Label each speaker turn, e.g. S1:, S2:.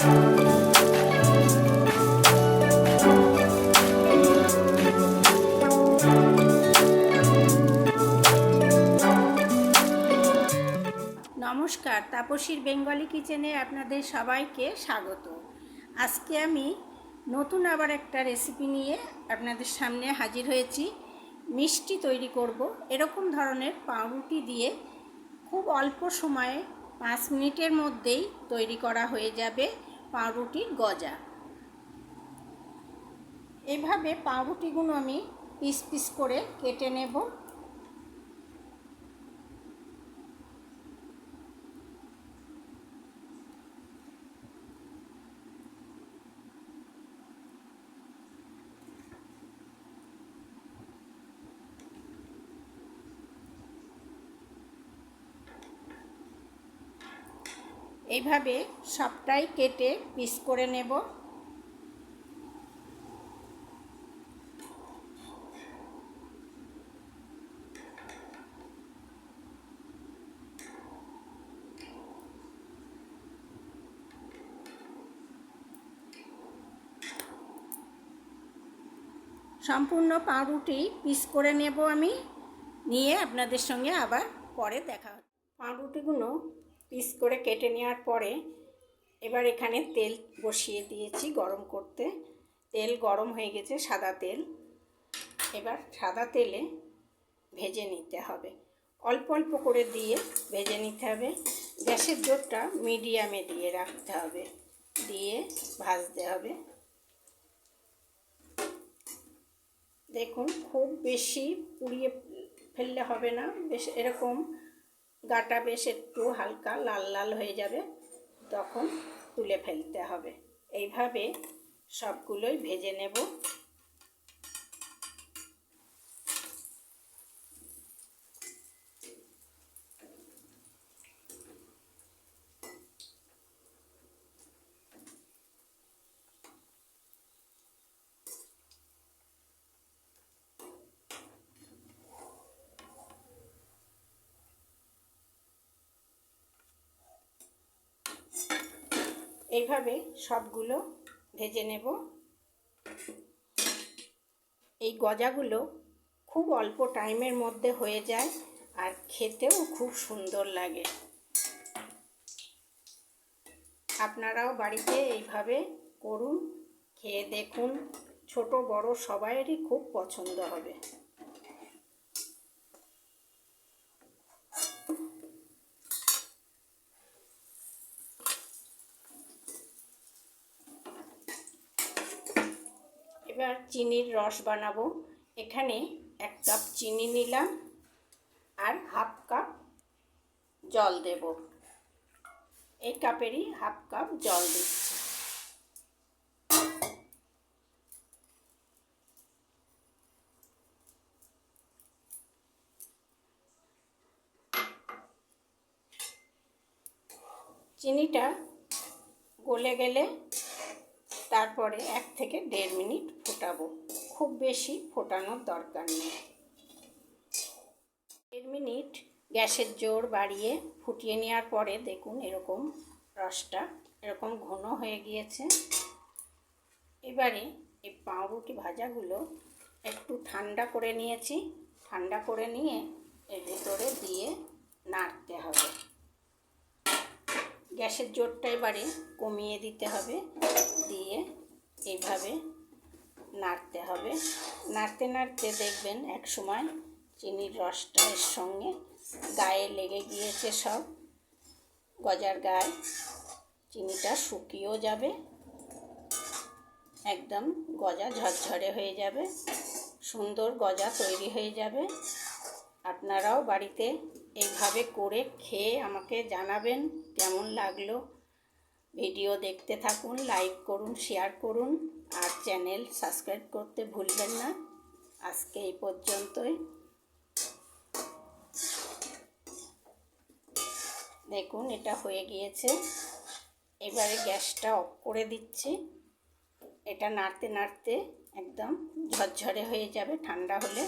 S1: নমস্কার, তাপসীর বেঙ্গলি কিচেনে আপনাদের সবাইকে স্বাগত। আজকে আমি নতুন আবার একটা রেসিপি নিয়ে আপনাদের সামনে হাজির হয়েছি। মিষ্টি তৈরি করব, এরকম ধরনের পাউরুটি দিয়ে খুব অল্প সময়ে পাঁচ মিনিটের মধ্যেই তৈরি করা হয়ে যাবে। পাউরুটির গজা। এভাবে পাউরুটিগুলো আমি পিস পিস করে কেটে নেব। এইভাবে সবটাই কেটে পিস করে নেব। সম্পূর্ণ পাউরুটি পিস করে নেব আমি। নিয়ে আপনাদের সঙ্গে আবার পরে দেখা পাউরুটিগুলো পিস করে কেটে নেওয়ার পরে এবার এখানে তেল বসিয়ে দিয়েছি গরম করতে। তেল গরম হয়ে গেছে সাদা তেল। এবার সাদা তেলে ভেজে নিতে হবে। অল্প অল্প করে দিয়ে ভেজে নিতে হবে। গ্যাসের জোরটা মিডিয়ামে দিয়ে রাখতে হবে। দিয়ে ভাজতে হবে। দেখুন, খুব বেশি পুড়িয়ে ফেললে হবে না। বেশ এরকম গাটা বেশ একটু হালকা লাল লাল হয়ে যাবে, তখন তুলে ফেলতে হবে। এইভাবে সবগুলোই ভেজে নেব। এইভাবে সবগুলো ভেজে নেব। এই গজাগুলো খুব অল্প টাইমের মধ্যে হয়ে যায় আর খেতেও খুব সুন্দর লাগে। আপনারাও বাড়িতে এইভাবে করুন, খেয়ে দেখুন। ছোট বড় সবাইয়েরই খুব পছন্দ হবে। এবার চিনির রস বানাবো। এখানে এক কাপ চিনি নিলাম আর হাফ কাপ জল দেব। এই কাপেরই হাফ কাপ জল দিচ্ছি। চিনিটা গলে গেলে তারপরে এক থেকে দেড় মিনিট ফোটাবো। খুব বেশি ফোটানোর দরকার নেই। দেড় মিনিট গ্যাসের জোর বাড়িয়ে ফুটিয়ে নেওয়ার পরে দেখুন এরকম রসটা এরকম ঘন হয়ে গিয়েছে। এবারে এই পাউরুটি ভাজাগুলো একটু ঠান্ডা করে নিয়েছি। ঠান্ডা করে নিয়ে এর ভিতরে দিয়ে নাড়তে হবে। গ্যাসের জোরটা এবারে কমিয়ে দিতে হবে। দিয়ে এইভাবে নাড়তে হবে। নাড়তে নাড়তে দেখবেন এক সময় চিনির রসটা এর সঙ্গে গায়ে লেগে গিয়েছে সব। গজার গায়ে চিনিটা শুকিয়েও যাবে। একদম গজা ঝরঝরে হয়ে যাবে। সুন্দর গজা তৈরি হয়ে যাবে। আপনারাও বাড়িতে এইভাবে করে খেয়ে আমাকে জানাবেন কেমন লাগল। ভিডিও দেখতে থাকুন, লাইক করুন, শেয়ার করুন আর চ্যানেল সাবস্ক্রাইব করতে ভুলবেন না। আজকে এই পর্যন্তই। দেখুন, এটা হয়ে গিয়েছে। এবারে গ্যাসটা অফ করে দিচ্ছি। এটা নাড়তে নাড়তে একদম ঝরঝরে হয়ে যাবে ঠান্ডা হলে।